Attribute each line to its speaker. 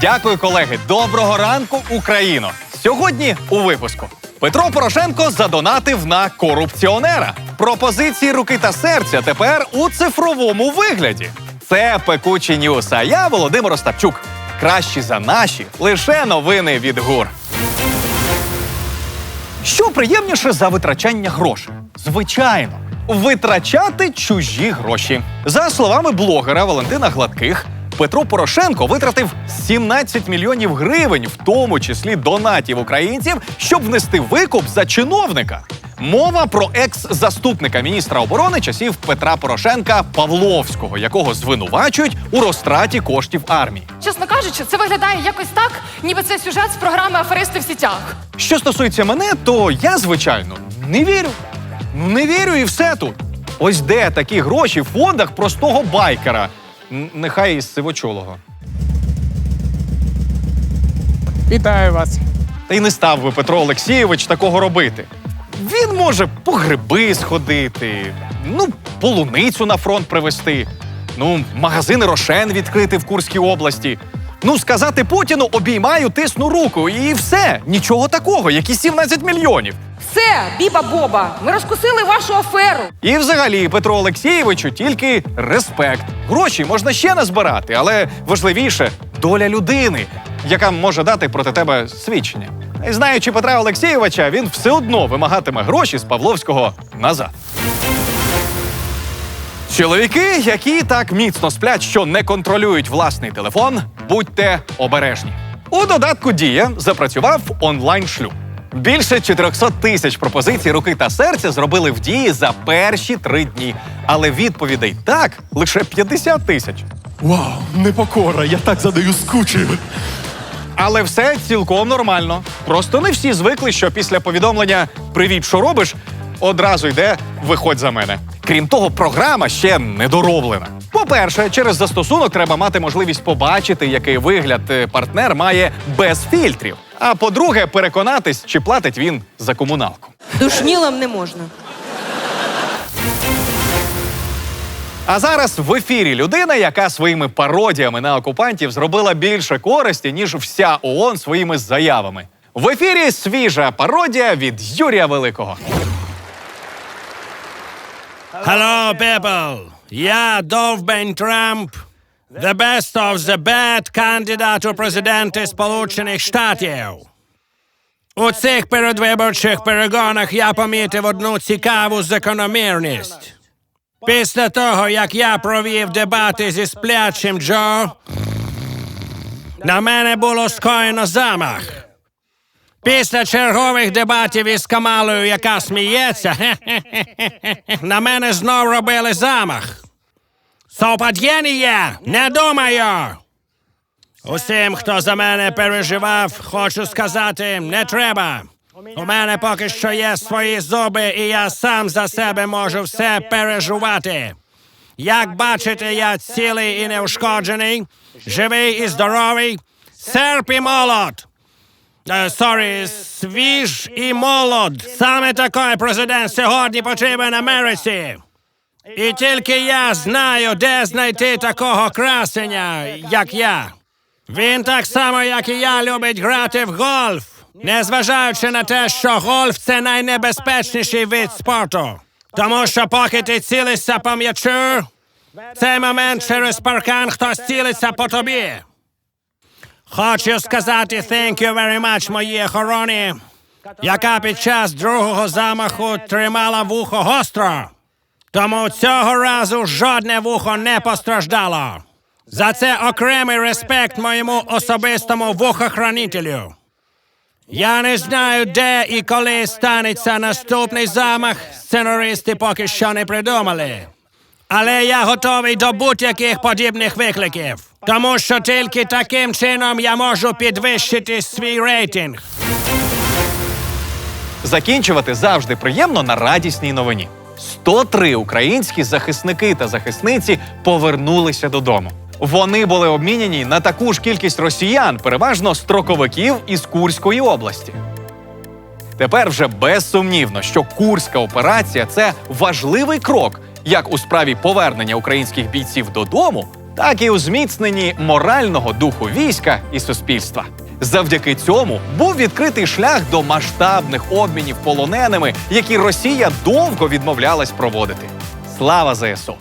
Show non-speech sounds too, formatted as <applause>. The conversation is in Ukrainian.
Speaker 1: Дякую, колеги. Доброго ранку, Україно! Сьогодні у випуску Петро Порошенко задонатив на корупціонера. Пропозиції руки та серця тепер у цифровому вигляді. Це пекучі ньюс. А я Володимир Остапчук. Кращі за наші лише новини від ГУР. Що приємніше за витрачання грошей? Звичайно, витрачати чужі гроші. За словами блогера Валентина Гладких, Петро Порошенко витратив 17 мільйонів гривень, в тому числі донатів українців, щоб внести викуп за чиновника. Мова про екс-заступника міністра оборони часів Петра Порошенка Павловського, якого звинувачують у розтраті коштів армії.
Speaker 2: Чесно кажучи, це виглядає якось так, ніби це сюжет з програми Аферисти в сітях.
Speaker 1: Що стосується мене, то я, звичайно, не вірю. Ну, не вірю і все тут. Ось де такі гроші в фондах простого байкера. Нехай із сивочолого.
Speaker 3: Вітаю вас.
Speaker 1: Та й не став би Петро Олексійович такого робити. Він може по гриби сходити, ну, полуницю на фронт привезти, ну, магазин Рошен відкрити в Курській області. Ну, сказати Путіну обіймаю, тисну руку, і все. Нічого такого, які 17 мільйонів.
Speaker 4: Все, Біба Боба, ми розкусили вашу аферу.
Speaker 1: І взагалі Петру Олексійовичу тільки респект. Гроші можна ще назбирати, але важливіше доля людини, яка може дати проти тебе свідчення. І знаючи Петра Олексійовича, він все одно вимагатиме гроші з Павловського назад. Чоловіки, які так міцно сплять, що не контролюють власний телефон, будьте обережні. У додатку Дія запрацював онлайн-шлюб. Більше 400 тисяч пропозицій руки та серця зробили в дії за перші три дні. Але відповідей так лише 50 тисяч.
Speaker 5: Вау, непокора, я так за нею скучив.
Speaker 1: Але все цілком нормально. Просто не всі звикли, що після повідомлення Привіт, що робиш? одразу йде Виходь за мене. Крім того, програма ще недороблена. По-перше, через застосунок треба мати можливість побачити, який вигляд е, партнер має без фільтрів. А по-друге, переконатись, чи платить він за комуналку.
Speaker 4: Душнілам не можна.
Speaker 1: А зараз в ефірі людина, яка своїми пародіями на окупантів зробила більше користі, ніж вся ООН своїми заявами. В ефірі свіжа пародія від Юрія Великого.
Speaker 6: Hello, people. Я Довбень Трамп, the best of the bad кандидат у президенти Сполучених Штатів. У цих передвиборчих перегонах я помітив одну цікаву закономірність. Після того, як я провів дебати зі сплячим Джо, на мене було скоєно замах. Після чергових дебатів із Камалою, яка сміється, <laughs> на мене знов робили замах. Совпадіння? Не думаю. Усім, хто за мене переживав, хочу сказати, не треба. У мене поки що є свої зуби, і я сам за себе можу все переживати. Як бачите, я цілий і неушкоджений, живий і здоровий, серп і молод. Е, Сорі, свіж і молод. Саме такий президент сьогодні потрібен Америці. І тільки я знаю, де знайти такого красення, як я. Він так само, як і я, любить грати в гольф, незважаючи на те, що гольф це найнебезпечніший вид спорту. Тому що поки ти цілишся по м'ячу, цей момент через паркан хтось цілиться по тобі. Хочу сказати thank you very much моїй охороні, яка під час другого замаху тримала вухо гостро. Тому цього разу жодне вухо не постраждало. За це окремий респект моєму особистому вухохранителю. Я не знаю, де і коли станеться наступний замах. Сценаристи поки що не придумали. Але я готовий до будь-яких подібних викликів, тому що тільки таким чином я можу підвищити свій рейтинг.
Speaker 1: Закінчувати завжди приємно на радісній новині. 103 українські захисники та захисниці повернулися додому. Вони були обміняні на таку ж кількість росіян, переважно строковиків із Курської області. Тепер вже безсумнівно, що курська операція це важливий крок як у справі повернення українських бійців додому, так і у зміцненні морального духу війська і суспільства. Завдяки цьому був відкритий шлях до масштабних обмінів полоненими, які Росія довго відмовлялась проводити. Слава ЗСУ!